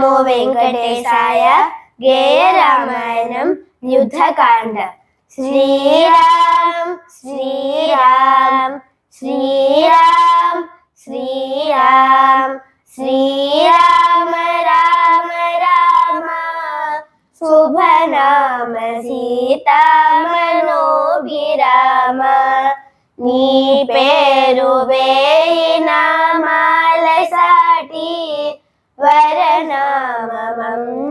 నమో వెంకటేశాయ గేయ రామాయణం యుద్ధకాండ శ్రీరామ్ శ్రీరామ్ శ్రీరామ్ శ్రీరామ్ శ్రీరామ రామ రామ శుభనామ సీతామనోభిరామ నీ పేరు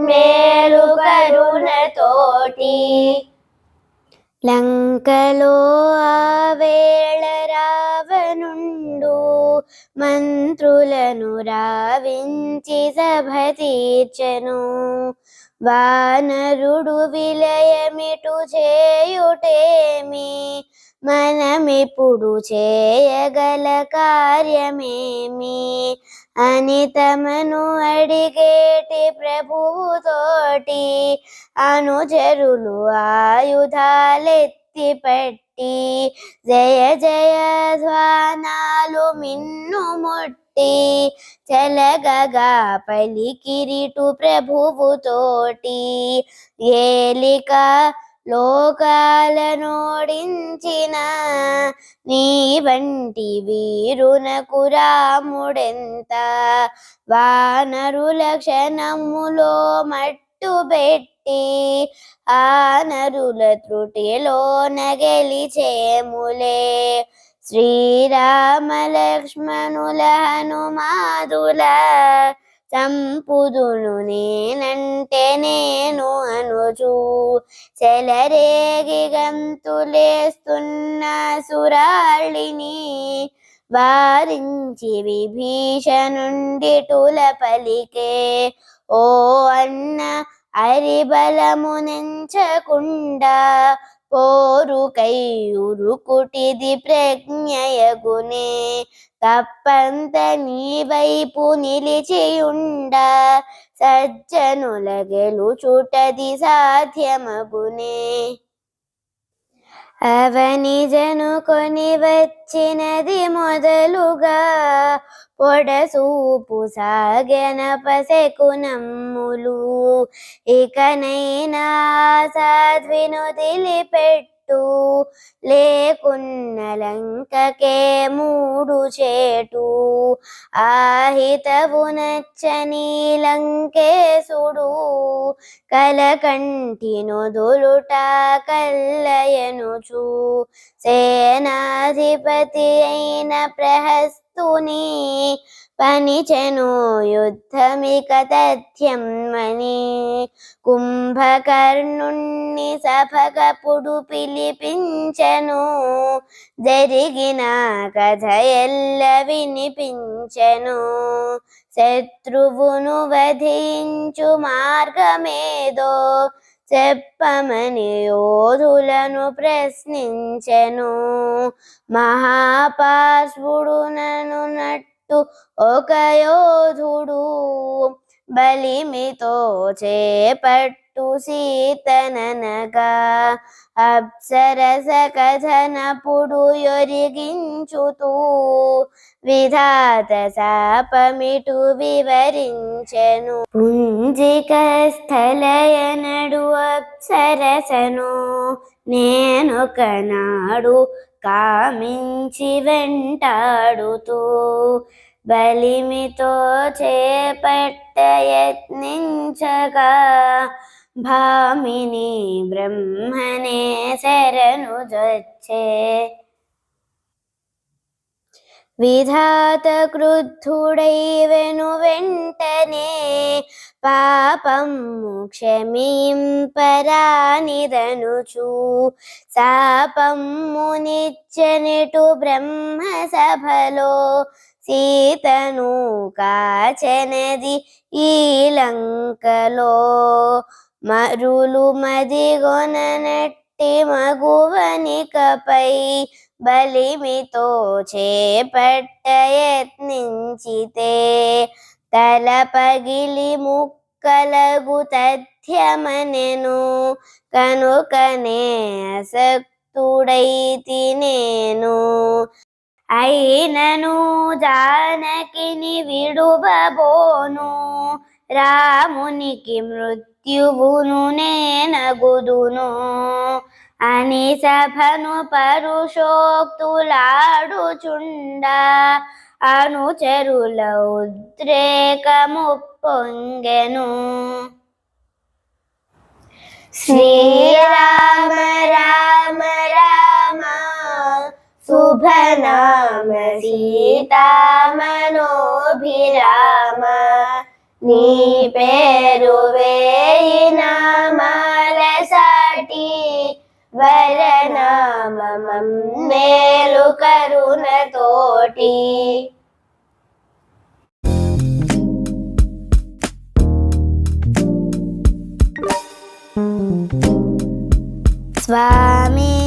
మేలు కరుణతోటి లంకలో ఆ వేళరా నుండు మంత్రులను రావించి సభ తీర్చెను. వానరుడు విలయమిటు చేయుటేమి? మనమిప్పుడు చేయగల కార్యమేమి? అని తమను అడిగేటి ప్రభువుతోటి అనుచరులు ఆయుధాలెత్తి పట్టి జయ జయ ధ్వానాలు మిన్ను ముట్టి చెలగగా పలికిరిటు ప్రభువుతోటి ఏలిక లోకాలనోడించిన నీ వంటి వీరునకు రాముడెంత? వానరుల క్షణములో మట్టు పెట్టి ఆ నరుల త్రుటిలో నగలిచేములే శ్రీరామ లక్ష్మణుల హనుమాదుల చంపుదును నేనంటే నేను అనుచు. చెలరేగి గంతులేస్తున్న సురాళిని వారించి విభీషణుండిటుల పలికే ఓ అన్న అరిబలమునెంచకుండా కోరుకై ఉరుకుటిది ప్రజ్ఞయగునే తప్పంత నీ వైపు నిలిచియుండ. సజ్జనుల గెలుచుటది సాధ్యమగునే. అవనిజను కొని వచ్చినది మొదలుగా పొడసూపు సాగన పసెకునమ్ములు ఇకనైనా సాధ్విను తెలిపెట్టు లేకున్న లంకకే మూడు చేటు. ఆహితవు నచ్చని లంకేశుడు కలకంటి నొదులుట కల్లయనుచు. సేనాధిపతి అయిన చేస్తూనే పనిచెను యుద్ధమిక తథ్యమని కుంభకర్ణుణ్ణి సభగపుడు పిలిపించను జరిగిన కథ ఎల్ల వినిపించెను. శత్రువును వధించు మార్గమేదో చెప్పమని యోధులను ప్రశ్నించెను. మహాపాశ్వుడు నన్ను నట్టు ఒక యోధుడు. బలిమితో చేపట్టు సీతననగా. అప్సరస కథనపుడు యొరిగించుతూ విధాత శాపమిటు వివరించెను. పుంజిక స్థలయనడు అప్సరసను నేనొకనాడు కామించి వెంటాడుతూ బలిమితో చేపట్ట యత్నించగా భామిని బ్రహ్మనే శరణు జొచ్చే. విధాత క్రుద్ధుడైవెను వెంటనే పాపము క్షమింపరానిదనుచు శాపము నిచ్చనిటు బ్రహ్మ సభలో సీతను కాచనది ఈ లంకలో మరులు మదిగొననట్టు మగువనికపై బలిమితో చేపట్ట యత్నించితే తల పగిలి ముక్కలగు తథ్యమనెను కనుకనే అసక్తుడైతి నేను అయినను జానకిని విడువబోను రామునికి మృత్యువును నేనగుదును. అని సభను పరుషోక్తులాడుచుండ. అనుచరుల ఉద్రేకము పొంగెను శ్రీరామ రామ రామ శుభనామ సీతామనోభిరామ. నీ పేరు వేయిన నామాల సాటి వరనామం మేలు కరుణతోటి. స్వామి